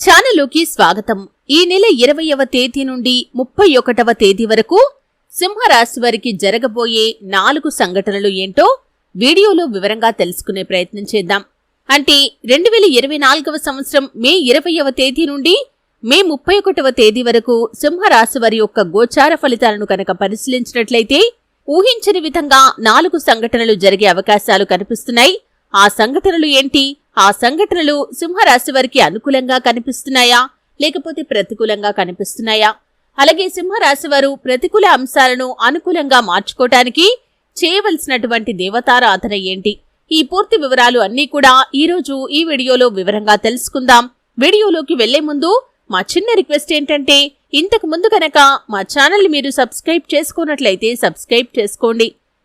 ఛానల్లోకి స్వాగతం. ఈ నెల ఇరవయవ తేదీ నుండి ముప్పై ఒకటవ తేదీ వరకు సింహరాశి వారికి జరగబోయే నాలుగు సంఘటనలు ఏంటో వీడియోలో వివరంగా తెలుసుకునే ప్రయత్నం చేద్దాం. అంటే రెండు వేల ఇరవై నాలుగవ సంవత్సరం మే ఇరవయవ తేదీ నుండి మే ముప్పై ఒకటవ తేదీ వరకు సింహరాశి వారి యొక్క గోచార ఫలితాలను కనుక పరిశీలించినట్లయితే ఊహించని విధంగా నాలుగు సంఘటనలు జరిగే అవకాశాలు కనిపిస్తున్నాయి. ఆ సంఘటనలు ఏంటి? ఆ సంఘటనలు సింహరాశి వారికి అనుకూలంగా కనిపిస్తున్నాయా? లేకపోతే ప్రతికూలంగా కనిపిస్తున్నాయా? అలాగే సింహరాశి వారు ప్రతికూల అంశాలను అనుకూలంగా మార్చుకోవటానికి చేయవలసినటువంటి దేవతారాధన ఏంటి? ఈ పూర్తి వివరాలు అన్నీ కూడా ఈరోజు ఈ వీడియోలో వివరంగా తెలుసుకుందాం. వీడియోలోకి వెళ్ళే ముందు మా చిన్న రిక్వెస్ట్ ఏంటంటే ఇంతకు ముందు కనుక మా ఛానల్ మీరు సబ్స్క్రైబ్ చేసుకున్నట్లయితే సబ్స్క్రైబ్ చేసుకోండి.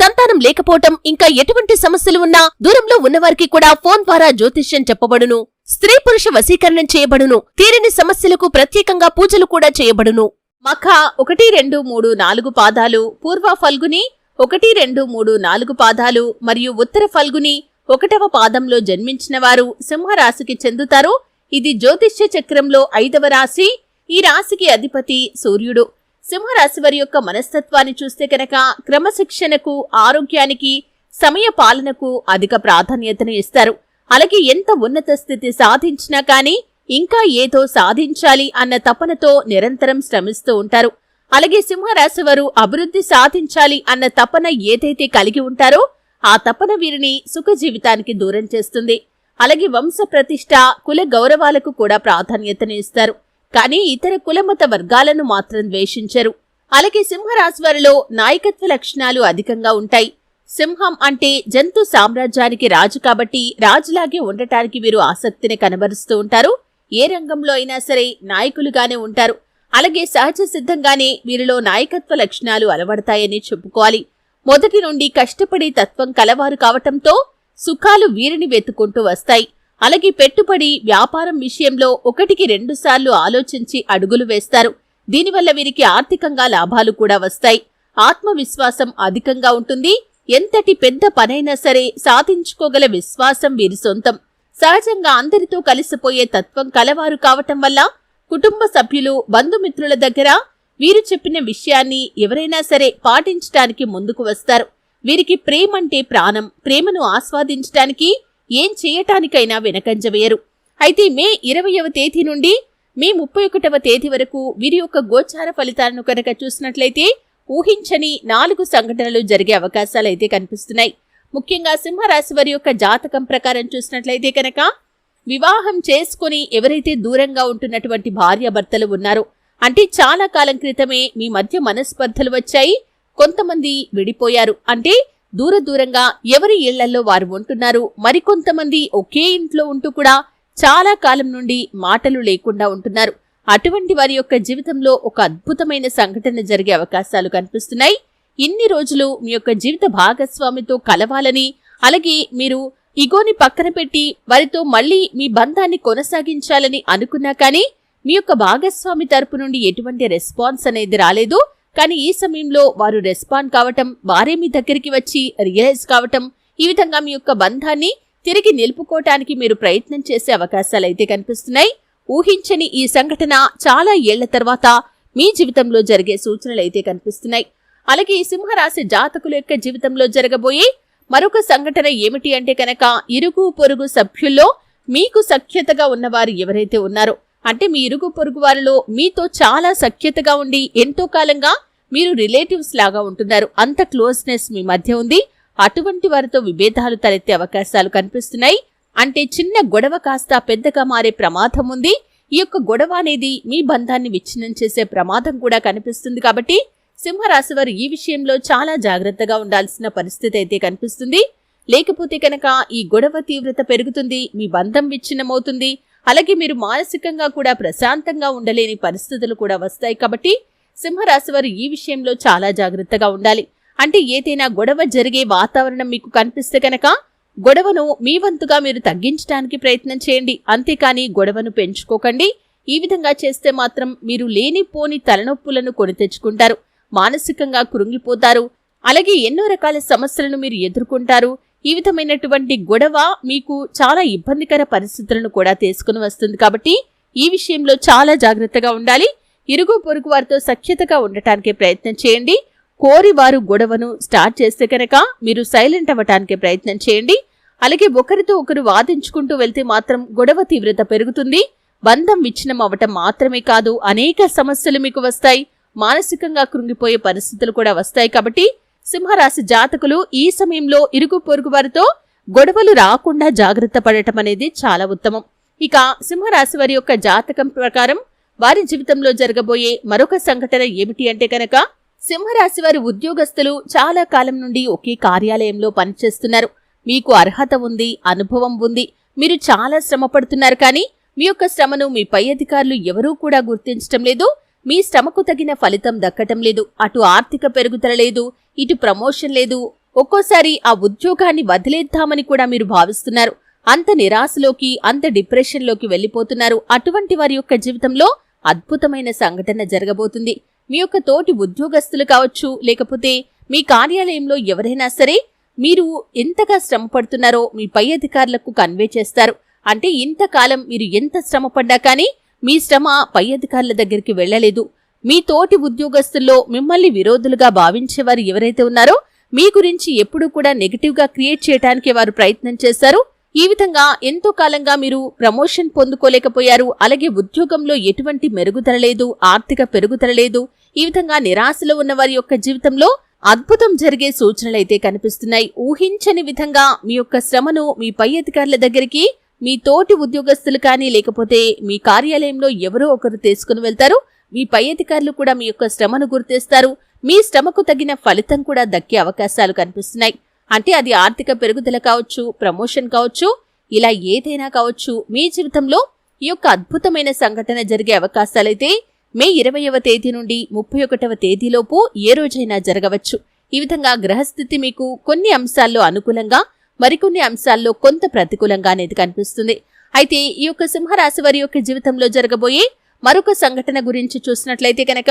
సంతానం లేకపోవటం ఇంకా ఎటువంటి సమస్యలు ఉన్నా దూరంలో ఉన్నవారికి కూడా ఫోన్ ద్వారా జ్యోతిష్యం చెప్పబడును. స్త్రీ పురుష వశీకరణం చేయబడును. తీరని సమస్యలకు ప్రత్యేకంగా పూజలు కూడా చేయబడును. మఖ ఒకటి రెండు మూడు నాలుగు పాదాలు పూర్వ ఫల్గుని ఒకటి రెండు మూడు నాలుగు పాదాలు మరియు ఉత్తర ఫల్గుని ఒకటవ పాదంలో జన్మించిన వారు సింహరాశికి చెందుతారు. ఇది జ్యోతిష్య చక్రంలో ఐదవ రాశి. ఈ రాశికి అధిపతి సూర్యుడు. సింహరాశి వారి యొక్క మనస్తత్వాన్ని చూస్తే కనుక క్రమశిక్షణకు ఆరోగ్యానికి సమయ పాలనకు అధిక ప్రాధాన్యతను ఇస్తారు. అలాగే ఎంత ఉన్నత స్థితి సాధించినా కానీ ఇంకా ఏదో సాధించాలి అన్న తపనతో నిరంతరం శ్రమిస్తూ ఉంటారు. అలాగే సింహరాశి వారు అభివృద్ధి సాధించాలి అన్న తపన ఏదైతే కలిగి ఉంటారో ఆ తపన వీరిని సుఖ జీవితానికి దూరం చేస్తుంది. అలాగే వంశ ప్రతిష్ట కుల గౌరవాలకు కూడా ప్రాధాన్యతను ఇస్తారు. కానీ ఇతర కులమత వర్గాలను మాత్రం ద్వేషించరు. అలాగే సింహరాశి వారిలో నాయకత్వ లక్షణాలు అధికంగా ఉంటాయి. సింహం అంటే జంతు సామ్రాజ్యానికి రాజు కాబట్టి రాజులాగే ఉండటానికి వీరు ఆసక్తిని కనబరుస్తూ ఉంటారు. ఏ రంగంలో అయినా సరే నాయకులుగానే ఉంటారు. అలాగే సహజ సిద్ధంగానే వీరిలో నాయకత్వ లక్షణాలు అలవడతాయని చెప్పుకోవాలి. మొదటి నుండి కష్టపడే తత్వం కలవారు కావటంతో సుఖాలు వీరిని వెతుకుంటూ వస్తాయి. అలాగే పెట్టుబడి వ్యాపారం విషయంలో ఒకటికి రెండుసార్లు ఆలోచించి అడుగులు వేస్తారు. దీనివల్ల వీరికి ఆర్థికంగా లాభాలు కూడా వస్తాయి. ఆత్మవిశ్వాసం అధికంగా ఉంటుంది. ఎంతటి పెద్ద పనైనా సరే సాధించుకోగల విశ్వాసం వీరి సొంతం. సహజంగా అందరితో కలిసిపోయే తత్వం కలవారు కావటం వల్ల కుటుంబ సభ్యులు బంధుమిత్రుల దగ్గర వీరు చెప్పిన విషయాన్ని ఎవరైనా సరే పాటించటానికి ముందుకు వస్తారు. వీరికి ప్రేమంటే ప్రాణం. ప్రేమను ఆస్వాదించటానికి ఏం చేయటానికైనా వెనకంజ వేయరు. అయితే మే ఇరవయవ తేదీ నుండి మే ముప్పై ఒకటవ తేదీ వరకు వీరి యొక్క గోచార ఫలితాలను కనుక చూసినట్లయితే ఊహించని నాలుగు సంఘటనలు జరిగే అవకాశాలు అయితే కనిపిస్తున్నాయి. ముఖ్యంగా సింహరాశి వారి యొక్క జాతకం ప్రకారం చూసినట్లయితే కనుక వివాహం చేసుకుని ఎవరైతే దూరంగా ఉంటున్నటువంటి భార్యాభర్తలు ఉన్నారో అంటే చాలా కాలం క్రితమే మీ మధ్య మనస్పర్ధలు వచ్చాయి కొంతమంది విడిపోయారు. అంటే దూర దూరంగా ఎవరి ఇళ్ళలో వారు ఉంటున్నారు? మరికొంతమంది ఒకే ఇంట్లో ఉంటూ కూడా చాలా కాలం నుండి మాటలు లేకుండా ఉంటున్నారు. అటువంటి వారి యొక్క జీవితంలో ఒక అద్భుతమైన సంఘటన జరిగే అవకాశాలు కనిపిస్తున్నాయి. ఇన్ని రోజులు మీ యొక్క జీవిత భాగస్వామితో కలవాలని అలాగే మీరు ఇగోని పక్కన పెట్టి వారితో మళ్ళీ మీ బంధాన్ని కొనసాగించాలని అనుకున్నా కానీ మీ యొక్క భాగస్వామి తరపు నుండి ఎటువంటి రెస్పాన్స్ అనేది రాలేదు. కానీ ఈ సమయంలో వారు రెస్పాండ్ కావటం వారే మీ దగ్గరికి వచ్చి రియలైజ్ కావటం ఈ విధంగా మీ యొక్క బంధాన్ని తిరిగి నిలుపుకోవటానికి మీరు ప్రయత్నం చేసే అవకాశాలు అయితే కనిపిస్తున్నాయి. ఊహించని ఈ సంఘటన చాలా ఏళ్ళ తర్వాత మీ జీవితంలో జరిగే సూచనలు అయితే కనిపిస్తున్నాయి. అలాగే ఈ సింహరాశి జాతకుల యొక్క జీవితంలో జరగబోయే మరొక సంఘటన ఏమిటి అంటే కనుక ఇరుగు పొరుగు సభ్యుల్లో మీకు సఖ్యతగా ఉన్నవారు ఎవరైతే ఉన్నారో అంటే మీ ఇరుగు పొరుగు వారిలో మీతో చాలా సఖ్యతగా ఉండి ఎంతో కాలంగా మీరు రిలేటివ్స్ లాగా ఉంటున్నారు. అంత క్లోజ్నెస్ మీ మధ్య ఉంది. అటువంటి వారితో విభేదాలు తలెత్తే అవకాశాలు కనిపిస్తున్నాయి. అంటే చిన్న గొడవ కాస్త పెద్దగా మారే ప్రమాదం ఉంది. ఈ యొక్క గొడవ అనేది మీ బంధాన్ని విచ్ఛిన్నం చేసే ప్రమాదం కూడా కనిపిస్తుంది కాబట్టి సింహరాశి వారు ఈ విషయంలో చాలా జాగ్రత్తగా ఉండాల్సిన పరిస్థితి అయితే కనిపిస్తుంది. లేకపోతే కనుక ఈ గొడవ తీవ్రత పెరుగుతుంది మీ బంధం విచ్ఛిన్నమవుతుంది. అలాగే మీరు మానసికంగా కూడా ప్రశాంతంగా ఉండలేని పరిస్థితులు కూడా వస్తాయి కాబట్టి సింహరాశి వారు ఈ విషయంలో చాలా జాగ్రత్తగా ఉండాలి. అంటే ఏదైనా గొడవ జరిగే వాతావరణం మీకు కనిపిస్తే కనుక గొడవను మీ వంతుగా మీరు తగ్గించడానికి ప్రయత్నం చేయండి. అంతేకాని గొడవను పెంచుకోకండి. ఈ విధంగా చేస్తే మాత్రం మీరు లేనిపోని తలనొప్పులను కొని తెచ్చుకుంటారు. మానసికంగా కృంగిపోతారు. అలాగే ఎన్నో రకాల సమస్యలను మీరు ఎదుర్కొంటారు. ఈ విధమైనటువంటి గొడవ మీకు చాలా ఇబ్బందికర పరిస్థితులను కూడా తీసుకుని వస్తుంది కాబట్టి ఈ విషయంలో చాలా జాగ్రత్తగా ఉండాలి. ఇరుగు పొరుగు వారితో సఖ్యతగా ఉండటానికి ప్రయత్నం చేయండి. కోరి వారు గొడవను స్టార్ట్ చేస్తే కనుక మీరు సైలెంట్ అవ్వటానికి ప్రయత్నం చేయండి. అలాగే ఒకరితో ఒకరు వాదించుకుంటూ వెళ్తే మాత్రం గొడవ తీవ్రత పెరుగుతుంది. బంధం విచ్ఛిన్నం అవ్వటం మాత్రమే కాదు అనేక సమస్యలు మీకు వస్తాయి. మానసికంగా కృంగిపోయే పరిస్థితులు కూడా వస్తాయి కాబట్టి సింహరాశి జాతకులు ఈ సమయంలో ఇరుగు పొరుగు వారితో గొడవలు రాకుండా జాగ్రత్త పడటం అనేది చాలా ఉత్తమం. ఇక సింహరాశి వారి యొక్క జాతకం ప్రకారం వారి జీవితంలో జరగబోయే మరొక సంఘటన ఏమిటి అంటే కనుక సింహరాశి వారి ఉద్యోగస్తులు చాలా కాలం నుండి ఒకే కార్యాలయంలో పనిచేస్తున్నారు. మీకు అర్హత ఉంది అనుభవం ఉంది మీరు చాలా శ్రమ పడుతున్నారు కానీ మీ యొక్క శ్రమను మీ పై అధికారులు ఎవరూ కూడా గుర్తించటం లేదు మీ శ్రమకు తగిన ఫలితం దక్కటం లేదు అటు ఆర్థిక పెరుగుదల లేదు ఇటు ప్రమోషన్ లేదు ఒక్కోసారి ఆ ఉద్యోగాన్ని వదిలేద్దామని కూడా మీరు భావిస్తున్నారు. అంత నిరాశలోకి అంత డిప్రెషన్లోకి వెళ్ళిపోతున్నారు. అటువంటి వారి యొక్క జీవితంలో అద్భుతమైన సంఘటన జరగబోతుంది. మీ యొక్క తోటి ఉద్యోగస్తులు కావచ్చు లేకపోతే మీ కార్యాలయంలో ఎవరైనా సరే మీరు ఎంతగా శ్రమ పడుతున్నారో మీ పై అధికారులకు కన్వే చేస్తారు. అంటే ఇంతకాలం మీరు ఎంత శ్రమ పడ్డా కానీ మీ శ్రమ పై అధికారుల దగ్గరికి వెళ్ళలేదు. మీ తోటి ఉద్యోగస్తుల్లో మిమ్మల్ని విరోధులుగా భావించేవారు ఎవరైతే ఉన్నారో మీ గురించి ఎప్పుడూ కూడా నెగిటివ్గా క్రియేట్ చేయడానికి వారు ప్రయత్నం చేశారు ఈ విధంగా ఎంతో కాలంగా మీరు ప్రమోషన్ పొందుకోలేకపోయారు. అలాగే ఉద్యోగంలో ఎటువంటి మెరుగుదల లేదు ఆర్థిక పెరుగుదల లేదు. ఈ విధంగా నిరాశలో ఉన్న వారి యొక్క జీవితంలో అద్భుతం జరిగే సూచనలైతే కనిపిస్తున్నాయి. ఊహించని విధంగా మీ యొక్క శ్రమను మీ పై అధికారుల దగ్గరికి మీ తోటి ఉద్యోగస్తులు కానీ లేకపోతే మీ కార్యాలయంలో ఎవరో ఒకరు తీసుకుని వెళ్తారు. మీ పై అధికారులు కూడా మీ యొక్క శ్రమను గుర్తిస్తారు. మీ శ్రమకు తగిన ఫలితం కూడా దక్కే అవకాశాలు కనిపిస్తున్నాయి. అంటే అది ఆర్థిక పెరుగుదల కావచ్చు ప్రమోషన్ కావచ్చు ఇలా ఏదైనా కావచ్చు మీ జీవితంలో ఈ యొక్క అద్భుతమైన సంఘటన జరిగే అవకాశాలైతే మే ఇరవయవ తేదీ నుండి ముప్పై ఒకటవ తేదీలోపు ఏ రోజైనా జరగవచ్చు. ఈ విధంగా గ్రహస్థితి మీకు కొన్ని అంశాల్లో అనుకూలంగా మరికొన్ని అంశాల్లో కొంత ప్రతికూలంగా అనేది కనిపిస్తుంది. అయితే ఈ యొక్క సింహరాశి వారి యొక్క జీవితంలో జరగబోయే మరొక సంఘటన గురించి చూసినట్లయితే కనుక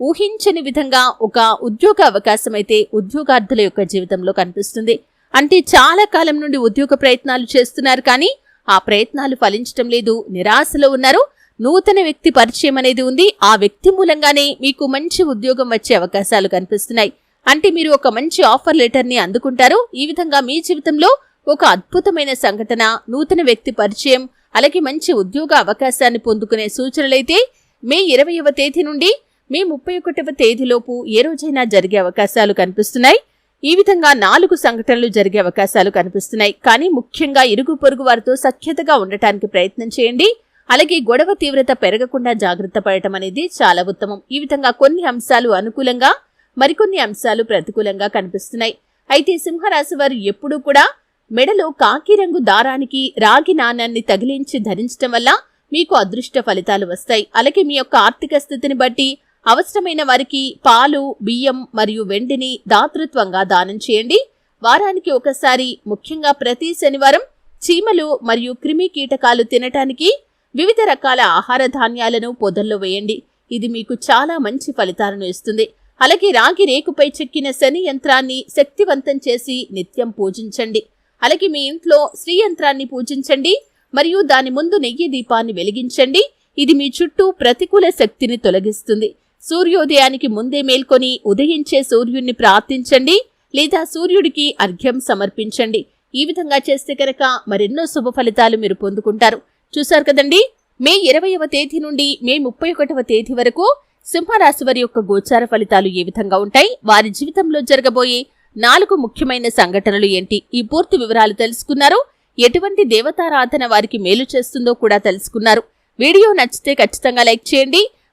ఊహించని విధంగా ఒక ఉద్యోగ అవకాశం అయితే ఉద్యోగార్థుల యొక్క జీవితంలో కనిపిస్తుంది. అంటే చాలా కాలం నుండి ఉద్యోగ ప్రయత్నాలు చేస్తున్నారు కానీ ఆ ప్రయత్నాలు ఫలించటం లేదు నిరాశలో ఉన్నారు. నూతన వ్యక్తి పరిచయం అనేది ఉంది. ఆ వ్యక్తి మూలంగానే మీకు మంచి ఉద్యోగం వచ్చే అవకాశాలు కనిపిస్తున్నాయి. అంటే మీరు ఒక మంచి ఆఫర్ లెటర్ని అందుకుంటారు. ఈ విధంగా మీ జీవితంలో ఒక అద్భుతమైన సంఘటన నూతన వ్యక్తి పరిచయం అలాగే మంచి ఉద్యోగ అవకాశాన్ని పొందుకునే సూచనలైతే మే ఇరవైవ తేదీ నుండి మే ముప్పై ఒకటవ తేదీలోపు ఏ రోజైనా జరిగే అవకాశాలు కనిపిస్తున్నాయి. ఈ విధంగా నాలుగు సంఘటనలు జరిగే అవకాశాలు కనిపిస్తున్నాయి. కానీ ముఖ్యంగా ఇరుగు పొరుగు వారితో సఖ్యతగా ఉండటానికి ప్రయత్నం చేయండి. అలాగే గొడవ తీవ్రత పెరగకుండా జాగ్రత్త పడటం అనేది చాలా ఉత్తమం. ఈ విధంగా కొన్ని అంశాలు అనుకూలంగా మరికొన్ని అంశాలు ప్రతికూలంగా కనిపిస్తున్నాయి. అయితే సింహరాశి వారు ఎప్పుడూ కూడా మెడలో కాకి రంగు దారానికి రాగి నాణ్యాన్ని తగిలించి ధరించటం వల్ల మీకు అదృష్ట ఫలితాలు వస్తాయి. అలాగే మీ యొక్క ఆర్థిక స్థితిని బట్టి అవసరమైన వారికి పాలు బియ్యం మరియు వెండిని దాతృత్వంగా దానం చేయండి. వారానికి ఒకసారి ముఖ్యంగా ప్రతి శనివారం చీమలు మరియు క్రిమి కీటకాలు తినటానికి వివిధ రకాల ఆహార ధాన్యాలను పొదల్లో వేయండి. ఇది మీకు చాలా మంచి ఫలితాలను ఇస్తుంది. అలాగే రాగి రేకుపై చెక్కిన శని యంత్రాన్ని శక్తివంతం చేసి నిత్యం పూజించండి. అలాగే మీ ఇంట్లో శ్రీ యంత్రాన్ని పూజించండి మరియు దాని ముందు నెయ్యి దీపాన్ని వెలిగించండి. ఇది మీ చుట్టూ ప్రతికూల శక్తిని తొలగిస్తుంది. సూర్యోదయానికి ముందే మేల్కొని ఉదయించే సూర్యుడిని ప్రార్థించండి లేదా సూర్యుడికి అర్ఘ్యం సమర్పించండి. ఈ విధంగా చేస్తే కనుక మరెన్నో శుభ ఫలితాలు మీరు పొందుకుంటారు. చూశారు కదండి? మే ఇరవయవ తేదీ నుండి మే ముప్పై ఒకటవ తేదీ వరకు సింహరాశి వారి యొక్క గోచార ఫలితాలు ఏ విధంగా ఉంటాయి? వారి జీవితంలో జరగబోయే నాలుగు ముఖ్యమైన సంఘటనలు ఏంటి? ఈ పూర్తి వివరాలు తెలుసుకున్నారు. ఎటువంటి దేవతారాధన వారికి మేలు చేస్తుందో కూడా తెలుసుకున్నారు. వీడియో నచ్చితే ఖచ్చితంగా లైక్ చేయండి.